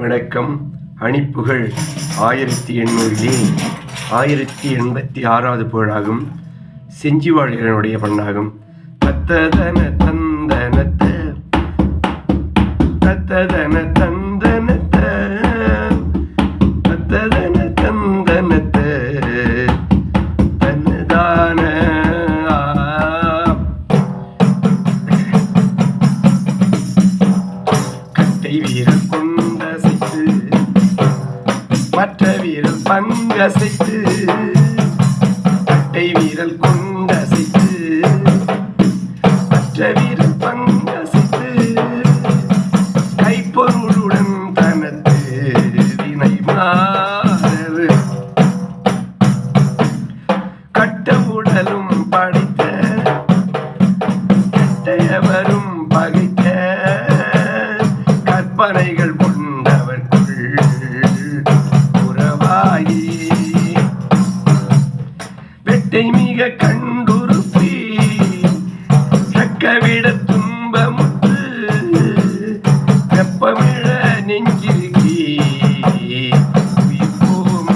வணக்கம். அணிப்புகள் ஆயிரத்தி எண்ணூறிலே ஆயிரத்தி எண்பத்தி ஆறாவது புகழாகும். செஞ்சிவாழியனுடைய பண்ணாகும். தத்ததன தந்தனத்த தத்ததன தந்தனத்த தத்ததன தந்தனத்த தன்னதான கட்டை வீரல் மற்ற வீரல் பங்கசைத்து அட்டை வீரல் கொண்டசைத்து மற்ற வீரல் பங்கசைத்து கைப்பொருளுடன் தனது வினை மாறு கட்ட உடலும் படைத்த கட்டையவரும் பகைத்த கற்பனைகள் கொண்டவர்கள் வெட்டை மிக கண்டுருப்பி தக்கவிட துன்பமுற்று வெப்பமிழ நெஞ்சிருக்கி உயிர்ப்போம்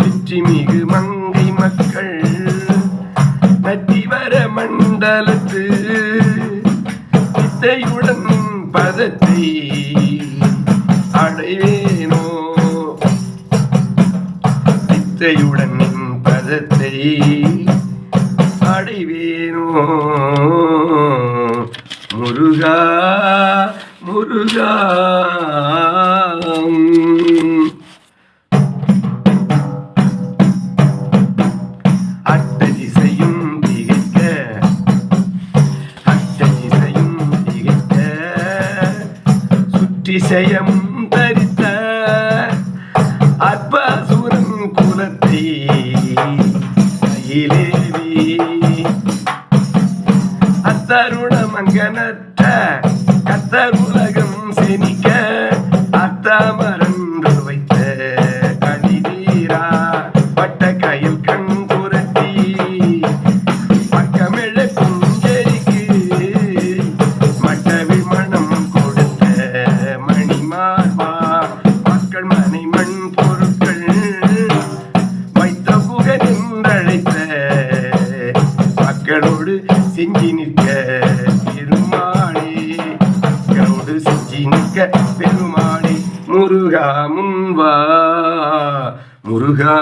வெற்றி மிகு மங்கை மக்கள் நத்திவர மண்டலத்து வித்தையுடன் பதத்தை அடைவே பதத்தை அடைவேனோ? முருகா முருகா. அட்டதிசையும் அத்தருண மங்கனற்ற கத்தர் உலகம் செனிக்க அத்தமரன்று வைத்த கடிதீரா சுற்றி நிற்க பெருமானே. கரோடு சுற்றி நிற்க பெருமானே. முருகா முன்வா முருகா